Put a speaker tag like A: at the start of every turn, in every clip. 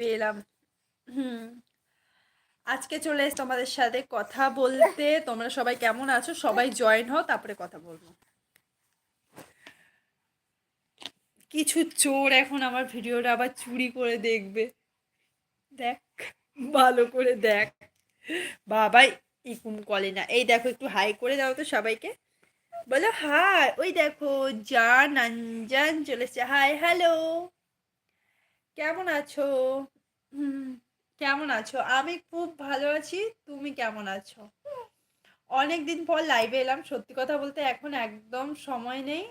A: পেলাম। হুম। আজকে চলে এসে তোমাদের সাথে কথা বলতে। তোমরা সবাই কেমন আছো? সবাই জয়েন হও তারপরে কথা বলব। কিছু চোর এখন আমার ভিডিওটা আবার চুরি করে দেখবে। দেখ ভালো করে দেখ। বাবাই ইকুম কলে না। এই দেখো একটু হাই করে দাও তো সবাইকে। বলো হাই ওই দেখো জান আঞ্জান চলেছে। হাই হ্যালো কেমন আছো? কেমন আছো? আমি খুব ভালো আছি, তুমি কেমন আছো? অনেক দিন পর লাইভে এলাম, সত্যি কথা বলতে এখন একদম সময় নেই।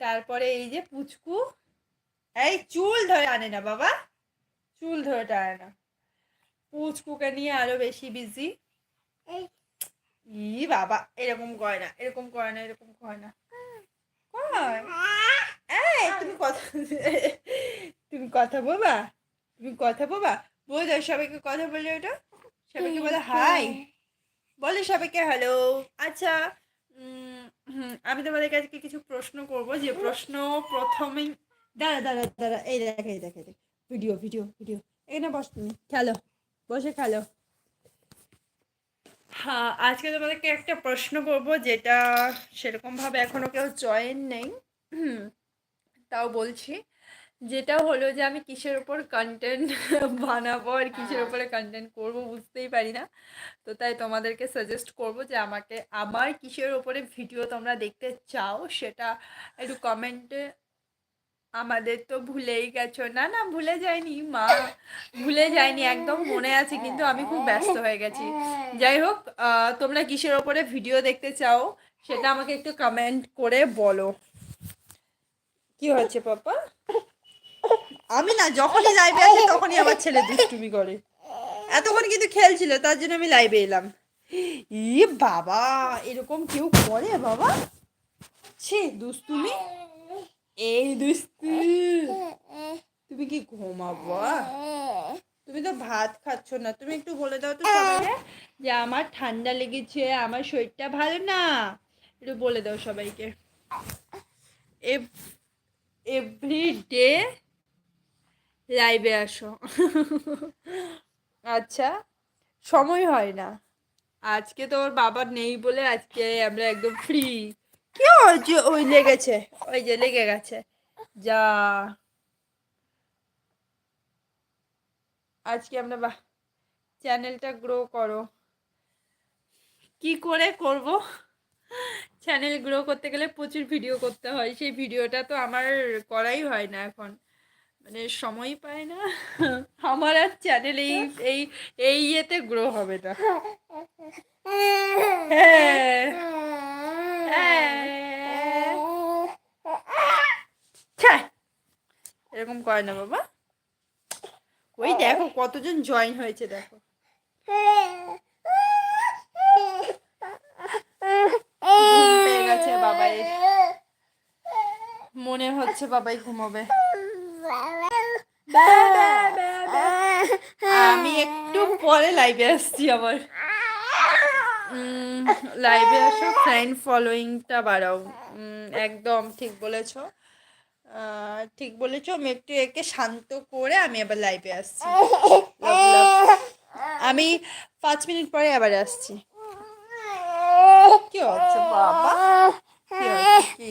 A: তারপরে এই যে পুচকু, এই চুল ধরে আনে না বাবা, চুল ধরে টানে না। পুচকুকে নিয়ে আরও বেশি বিজি ই বাবা, এরকম করে না, এরকম করে না, এরকম করে না। কয়? এই তুমি কথা তুমি কথা বলবা? তুমি কথা বলবা? বলে দাও সবাইকে কথা বলে ওটা সবাইকে বলো হাই। বলো সবাইকে হ্যালো। আচ্ছা আমি তোমাদের কাছে কিছু প্রশ্ন করব? যে প্রশ্ন প্রথমেই দাঁড়া দাঁড়া দাঁড়া এই দেখ এই দেখ ভিডিও ভিডিও ভিডিও। এখানে বস তুমি খেলো বসে খেলো। হ্যাঁ আজকে তোমাদেরকে একটা প্রশ্ন করব যেটা সেরকমভাবে এখনও কেউ জয়েন নেই। হুম, তাও বলছি। যেটা হলো যে আমি কিসের ওপর কন্টেন্ট বানাবো আর কিসের ওপরে কন্টেন্ট করব বুঝতেই পারি না। তো তাই তোমাদেরকে সাজেস্ট করব যে আমাকে আমার কিসের ওপরে ভিডিও তোমরা দেখতে চাও সেটা একটু কমেন্টে আমাদের তো ভুলেই গেছো। না না ভুলে যায়নি মা ভুলে যায়নি একদম মনে আছে কিন্তু আমি খুব ব্যস্ত হয়ে গেছি। যাই হোক তোমরা কিসের ওপরে ভিডিও দেখতে চাও সেটা আমাকে একটু কমেন্ট করে বলো। কি হয়েছে পাপা? আমি না যখনই লাইভে আসি তখনই আমার ছেলে দুষ্টুমি করে। এতক্ষণ কিন্তু খেলছিল তার জন্য আমি লাইভে এলাম। ই বাবা এরকম কেউ করে বাবা? ছি দুষ্টুমি? এই দুস্তু তুমি কি ঘুমাবো তুমি তো ভাত খাচ্ছ না তুমি একটু বলে দাও তো সবাইকে। যে আমার ঠান্ডা লেগেছে আমার শরীরটা ভালো না। একটু বলে দাও সবাইকে। এভরি ডে লাইভে আসো। আচ্ছা সময় হয় না। আজকে তো ওর বাবা নেই বলে আজকে আমরা একদম ফ্রি কি হয়েছে? ওই লেগেছে। ওই যে লেগে গেছে। যা। আজকে আমরা বা চ্যানেলটা গ্রো করো। কি করে করব? চ্যানেল গ্রো করতে গেলে প্রচুর ভিডিও করতে হয়। সেই ভিডিওটা তো আমার করাই হয় না এখন। মানে সময় পায় না। আমার আর চ্যানেল এই এই এই ইয়েতে গ্রো হবে না। হ্যাঁ। এরকম করে না বাবা। ওই দেখো কতজন জয়েন হয়েছে দেখো ঘুম পেয়ে গেছে বাবাই মনে হচ্ছে বাবাই ঘুমাবে। আমি একটু পরে লাইভে আসছি আবার। লাইভে আসো ফ্রেন্ড ফলোয়িংটা বাড়াও। একদম ঠিক বলেছ। ঠিক বলেছ, আমি একটু একে শান্ত করে আমি আবার লাইভে আসছি. আমি পাঁচ মিনিট পরে আবার আসছি। কি হচ্ছে, বাবা? কি?